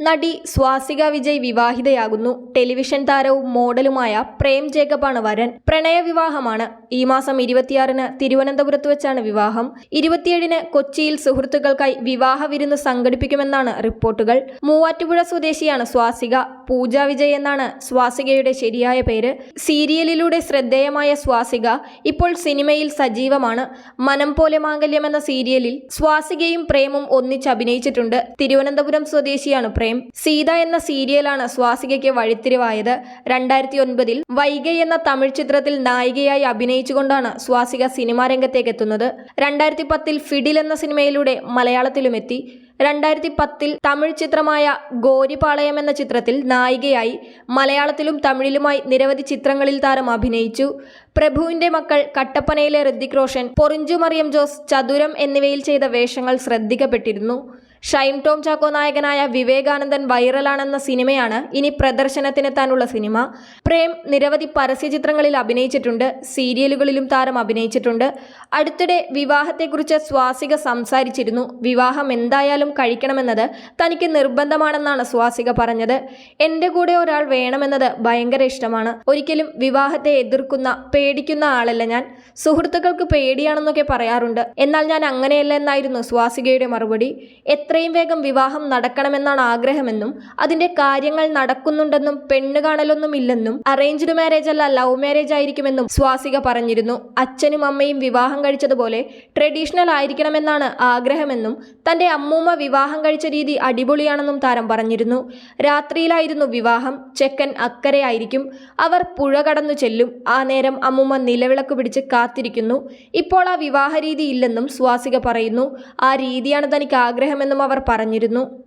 നടി സ്വാസിക വിജയ് വിവാഹിതയാകുന്നു. ടെലിവിഷൻ താരവും മോഡലുമായ പ്രേം ജേക്കബാണ് വരൻ. പ്രണയവിവാഹമാണ് ഈ മാസം ഇരുപത്തിയാറിന് തിരുവനന്തപുരത്ത് വെച്ചാണ് വിവാഹം. ഇരുപത്തിയേഴിന് കൊച്ചിയിൽ സുഹൃത്തുക്കൾക്കായി വിവാഹ വിരുന്ന് സംഘടിപ്പിക്കുമെന്നാണ് റിപ്പോർട്ടുകൾ. മൂവാറ്റുപുഴ സ്വദേശിയാണ് സ്വാസിക. പൂജ വിജയ് എന്നാണ് സ്വാസികയുടെ ശരിയായ പേര്. സീരിയലിലൂടെ ശ്രദ്ധേയമായ സ്വാസിക ഇപ്പോൾ സിനിമയിൽ സജീവമാണ്. മനം പോലെ മാംഗല്യം എന്ന സീരിയലിൽ സ്വാസികയും പ്രേമും ഒന്നിച്ച് അഭിനയിച്ചിട്ടുണ്ട്. തിരുവനന്തപുരം സ്വദേശിയാണ് പ്രേം. സീത എന്ന സീരിയലാണ് സ്വാസികയ്ക്ക് വഴിത്തിരിവായത്. രണ്ടായിരത്തി ഒൻപതിൽ വൈഗൈ എന്ന തമിഴ് ചിത്രത്തിൽ നായികയായി അഭിനയിച്ചുകൊണ്ടാണ് സ്വാസിക സിനിമാ രംഗത്തേക്ക് എത്തുന്നത്. രണ്ടായിരത്തി പത്തിൽ ഫിഡിൽ എന്ന സിനിമയിലൂടെ മലയാളത്തിലും എത്തി രണ്ടായിരത്തി പത്തിൽ തമിഴ് ചിത്രമായ ഗോരിപാളയം എന്ന ചിത്രത്തിൽ നായികയായി മലയാളത്തിലും തമിഴിലുമായി നിരവധി ചിത്രങ്ങളിൽ താരം അഭിനയിച്ചു. പ്രഭുവിന്റെ മക്കൾ കട്ടപ്പനയിലെ ഋതിക് റോഷൻ പൊറിഞ്ചു മറിയം ജോസ് ചതുരം എന്നിവയിൽ ചെയ്ത വേഷങ്ങൾ ശ്രദ്ധിക്കപ്പെട്ടിരുന്നു. ഷൈം ടോം ചാക്കോ നായകനായ വിവേകാനന്ദൻ വൈറലാണെന്ന സിനിമയാണ് ഇനി പ്രദർശനത്തിനെത്താനുള്ള സിനിമ. പ്രേം നിരവധി പരസ്യ ചിത്രങ്ങളിൽ അഭിനയിച്ചിട്ടുണ്ട് സീരിയലുകളിലും താരം അഭിനയിച്ചിട്ടുണ്ട്. അടുത്തിടെ വിവാഹത്തെക്കുറിച്ച് സ്വാസിക സംസാരിച്ചിരുന്നു. വിവാഹം എന്തായാലും കഴിക്കണമെന്നത് തനിക്ക് നിർബന്ധമാണെന്നാണ് സ്വാസിക പറഞ്ഞത്. എന്റെ കൂടെ ഒരാൾ വേണമെന്നത് ഭയങ്കര ഇഷ്ടമാണ്. ഒരിക്കലും വിവാഹത്തെ എതിർക്കുന്ന പേടിക്കുന്ന ആളല്ല ഞാൻ. സുഹൃത്തുക്കൾക്ക് പേടിയാണെന്നൊക്കെ പറയാറുണ്ട്. എന്നാൽ ഞാൻ അങ്ങനെയല്ല എന്നായിരുന്നു സ്വാസികയുടെ മറുപടി. എത്രയും വേഗം വിവാഹം നടക്കണമെന്നാണ് ആഗ്രഹമെന്നും അതിന്റെ കാര്യങ്ങൾ നടക്കുന്നുണ്ടെന്നും പെണ്ണ് കാണലൊന്നും ഇല്ലെന്നും അറേഞ്ച്ഡ് മാരേജ് അല്ല ലവ് മാരേജ് ആയിരിക്കുമെന്നും സ്വാസിക പറഞ്ഞിരുന്നു. അച്ഛനും അമ്മയും വിവാഹം കഴിച്ചതുപോലെ ട്രഡീഷണൽ ആയിരിക്കണമെന്നാണ് ആഗ്രഹമെന്നും തന്റെ അമ്മൂമ്മ വിവാഹം കഴിച്ച രീതി അടിപൊളിയാണെന്നും താരം പറഞ്ഞിരുന്നു. രാത്രിയിലായിരുന്നു വിവാഹം ചെക്കൻ അക്കരെ ആയിരിക്കും. അവർ പുഴ കടന്നു ചെല്ലും. ആ നേരം അമ്മൂമ്മ നിലവിളക്ക് പിടിച്ച് കാത്തിരിക്കുന്നു. ഇപ്പോൾ ആ വിവാഹ രീതി ഇല്ലെന്നും സ്വാസിക പറയുന്നു. ആ രീതിയാണ് തനിക്ക് ആഗ്രഹമെന്നും അവർ പറഞ്ഞിരുന്നു.